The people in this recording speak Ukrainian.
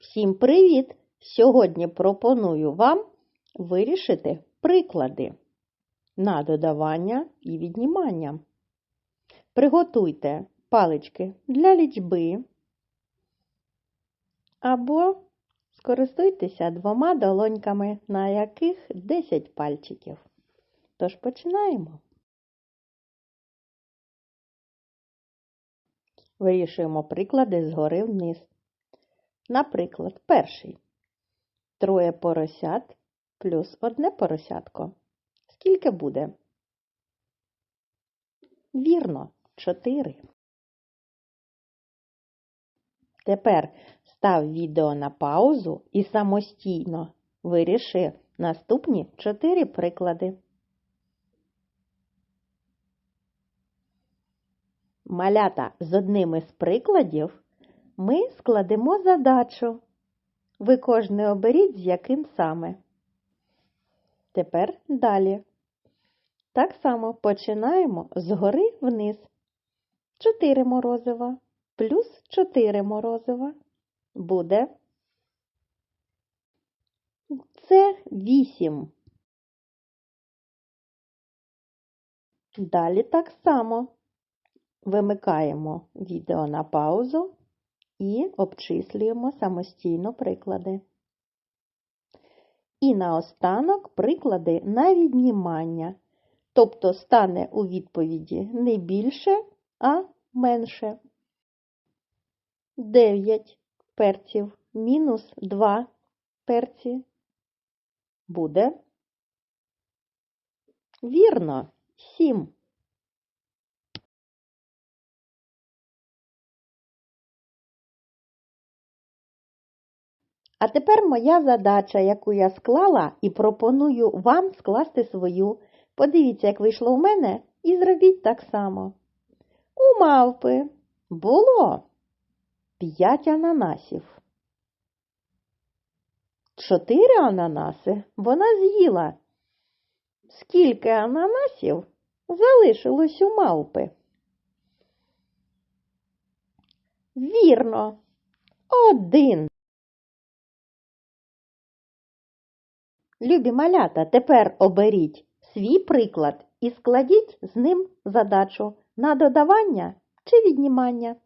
Всім привіт! Сьогодні пропоную вам вирішити приклади на додавання і віднімання. Приготуйте палички для лічби або скористуйтеся двома долоньками, на яких 10 пальчиків. Тож починаємо. Вирішуємо приклади згори вниз. Наприклад, перший. Троє поросят плюс одне поросятко. Скільки буде? Вірно, чотири. Тепер став відео на паузу і самостійно виріши наступні чотири приклади. Малята з одним із прикладів ми складемо задачу. Ви кожне оберіть, з яким саме. Тепер далі. Так само починаємо згори вниз. 4 морозива плюс 4 морозива буде. Це 8. Далі так само вимикаємо відео на паузу і обчислюємо самостійно приклади. І наостанок приклади на віднімання, тобто стане у відповіді не більше, а менше. 9 перців мінус 2 перці буде. Вірно, 7. А тепер моя задача, яку я склала, і пропоную вам скласти свою. Подивіться, як вийшло у мене, і зробіть так само. У мавпи було 5 ананасів. Чотири ананаси вона з'їла. Скільки ананасів залишилось у мавпи? Вірно, один. Любі малята, тепер оберіть свій приклад і складіть з ним задачу на додавання чи віднімання.